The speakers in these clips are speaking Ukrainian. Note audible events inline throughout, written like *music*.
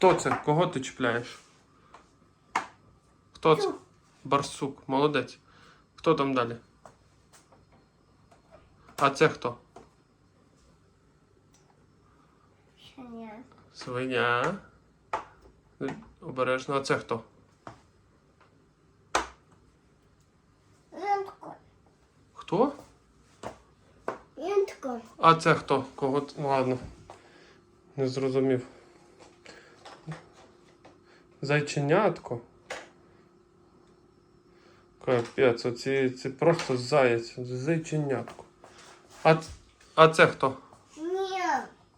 Хто це? Кого ти чіпляєш? Хто це? Барсук, молодець. Хто там далі? А це хто? Щеня. Свиня. Обережно. А це хто? Янтко. Хто? Янтко. А це хто? Кого? Ладно. Не зрозумів. Зайченятко. Капець, оці це просто заєць. Зайченятко. А, а це хто? Ні.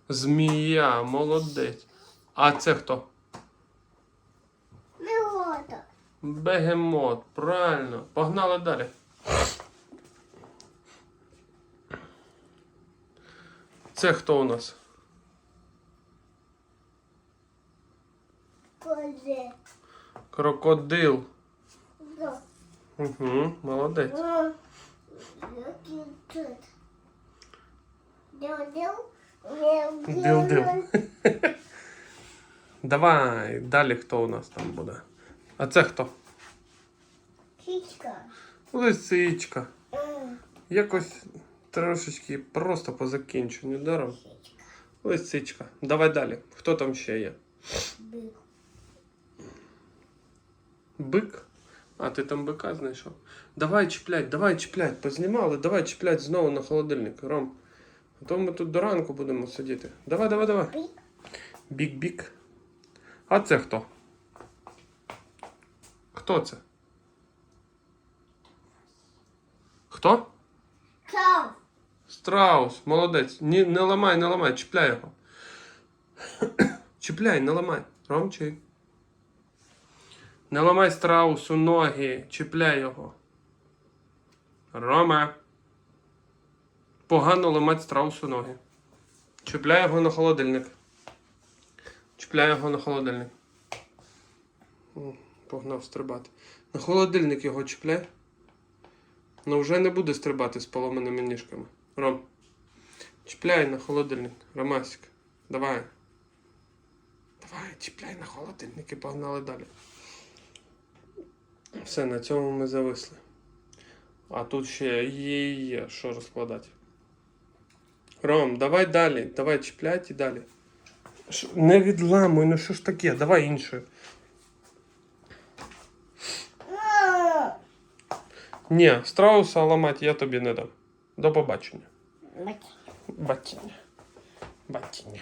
Змія, молодець. А це хто? Мелота. Бегемот, правильно. Погнали далі. Це хто у нас? Крокодил. Да. Угу, молодець. Дил-дил. *laughs* Давай, далі хто у нас там буде? А це хто? Кичка. Лисичка. Якось трошечки просто по закінченню даром. Лисичка. Давай далі. Хто там ще є? Бик. Бик? А, ти там бика знайшов? Давай чіплять, давай чіплять. Познімали, давай чіплять знову на холодильник. Ром. А то ми тут до ранку будемо сидіти. Давай, давай, давай. Бік-бік. А це хто? Хто це? Хто? Кав. Страус, молодець. Ні, не ламай, не ламай, чіпляй його. *coughs* чіпляй, не ламай. Ромчик. Не ламай страусу ноги, чіпляй його. Рома. Погано ламати страусу ноги. Чіпляй його на холодильник. Чіпляй його на холодильник. Погнав стрибати. На холодильник його чіпляй. Ну вже не буде стрибати з поломаними ніжками. Ром. Чіпляй на холодильник. Ромасик. Давай. Давай, чіпляй на холодильник і погнали далі. Все, на цьому ми зависли. А тут ще є, є, що розкладати. Ром, давай далі. Давай чіплять і далі. Не відламуй, ну що ж таке? Давай іншою. М, Ні, страуса ламати я тобі не дам. До побачення. Бик. Батіння. Батіння.